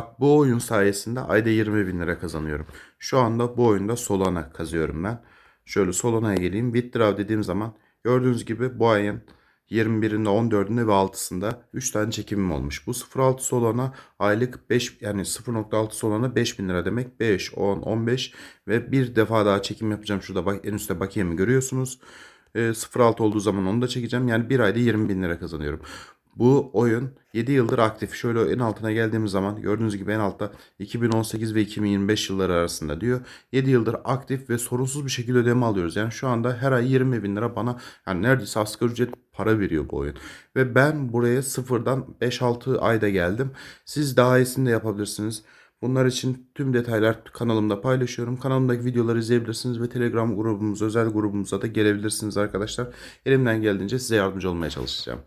Bak bu oyun sayesinde ayda 20 bin lira kazanıyorum. Şu anda bu oyunda Solana kazıyorum ben. Şöyle Solana'ya geleyim. Withdraw dediğim zaman gördüğünüz gibi bu ayın 21'inde, 14'ünde ve 6'sında 3 tane çekimim olmuş. Bu 0.6 Solana aylık 5 yani 0.6 Solana 5000 lira demek. 5, 10, 15 ve bir defa daha çekim yapacağım. Şurada bak en üstte bakiyemi görüyorsunuz. E, 0.6 olduğu zaman onu da çekeceğim. Yani bir ayda 20 bin lira kazanıyorum. Bu oyun 7 yıldır aktif. Şöyle en altına geldiğimiz zaman gördüğünüz gibi en altta 2018 ve 2025 yılları arasında diyor. 7 yıldır aktif ve sorunsuz bir şekilde ödeme alıyoruz. Yani şu anda her ay 20 bin lira bana yani neredeyse asgari ücret para veriyor bu oyun. Ve ben buraya sıfırdan 5-6 ayda geldim. Siz daha iyisini de yapabilirsiniz. Bunlar için tüm detaylar kanalımda paylaşıyorum. Kanalımdaki videoları izleyebilirsiniz ve Telegram grubumuz, özel grubumuza da gelebilirsiniz arkadaşlar. Elimden geldiğince size yardımcı olmaya çalışacağım.